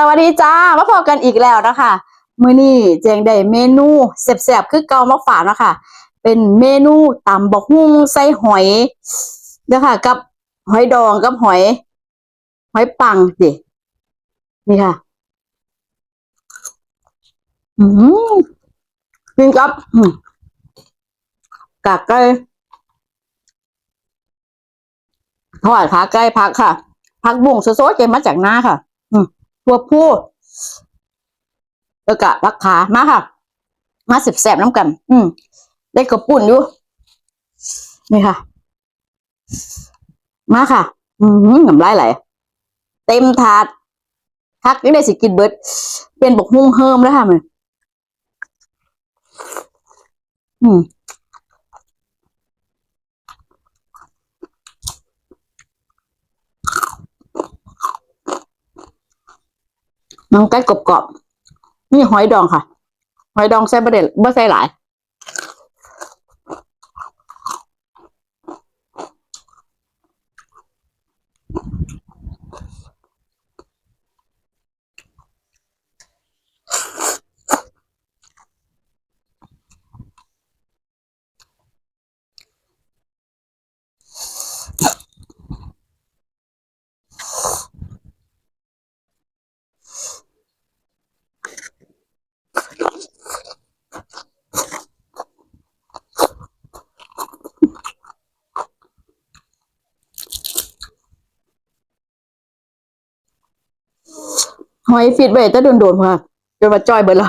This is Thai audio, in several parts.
สวัสดีจ้ามาพบกันอีกแล้วนะคะมื้อนี้เจงได้เมนูแซ่บๆคือเกามาฝากเนาะคะเป็นเมนูตำบักฮุ่งใส่หอยเด้อค่ะกับหอยดองกับหอย หอยปังดินี่ค่ะ อืมกินกับกากไก่ทอดขาไก่พักค่ะ พักบุ้งโซๆเกมาจากหน้าค่ะ ตัวผู้แล้วก็พักขามาค่ะ มาสิบแสบน้ำกัน อืมได้กระปุ่นอยู่ นี่ค่ะ มาค่ะ อืมน้ำลายไหลเต็มถาดพักยังได้สิกินเบิร์ดเป็นบกหุ่งเฮิมแล้วค่ะมันอืม น้องไก่กรอบๆนี่หอยดองค่ะ หอยดองใส่บะเด็ดบ่ใส่หลาย หอยฟิตไว้แต่โดนๆค่ะจนมาจอยเบิดละ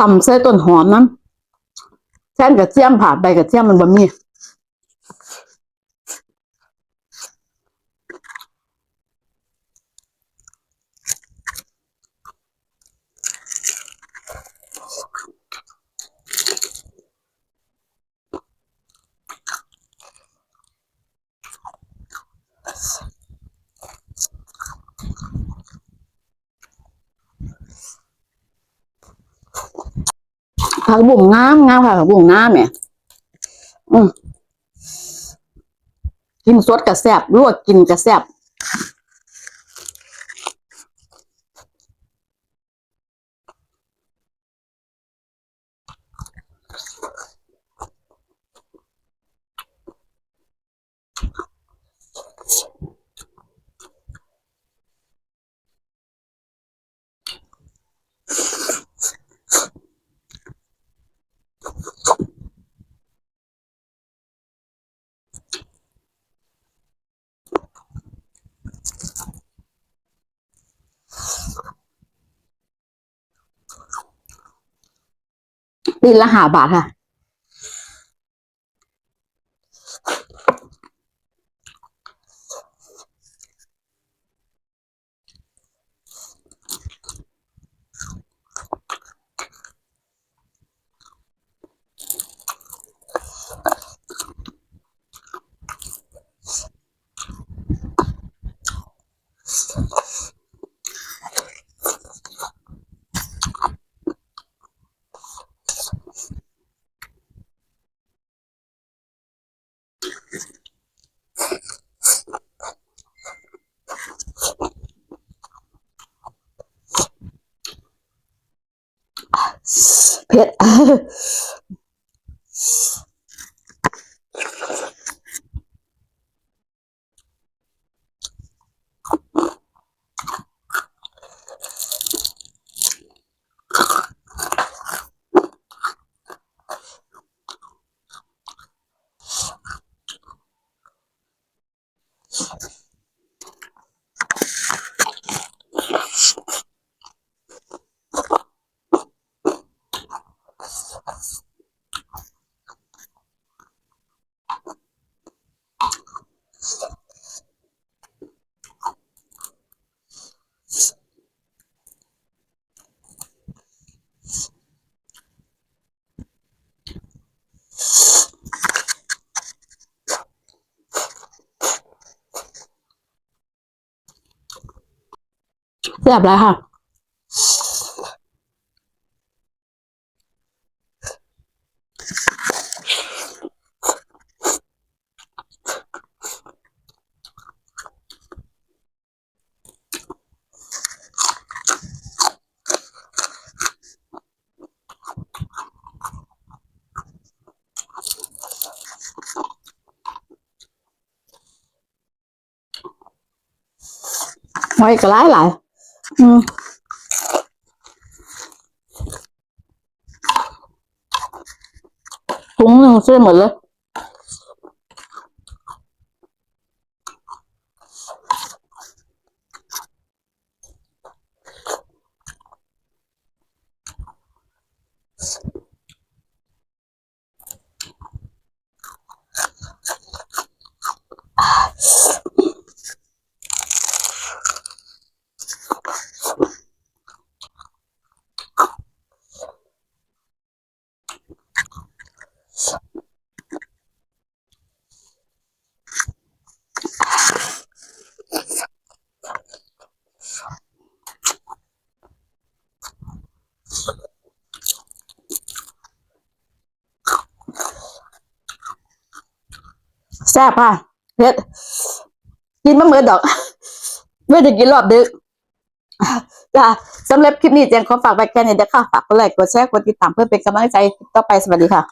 ตำใส่ต้นหอมน้ำแท่นกระเทียมผ่าใบกระเทียมมันบะมี่ ผักบุ้งงามงามค่ะผักบุ้งงามเนี่ยอืมกินสดกระแซบลวกกินกระแซบ ตีนละหาบาทค่ะ เผ็ด แซ่บแล้วค่ะไว้ก็ห ลายหลายอืมถุงหนึ่งซื้อหมดเลย แซ่บค่ะเผ็ดกินมะเมือดอกไม่ได้กินรอบดึกจ้าสำหรับคลิปนี้แจงขอฝากไว้แค่นี้เด้อค่ะฝากกดไลค์กดแชร์กดติดตามเพื่อเป็นกำลังใจต่อไปสวัสดีค่ะ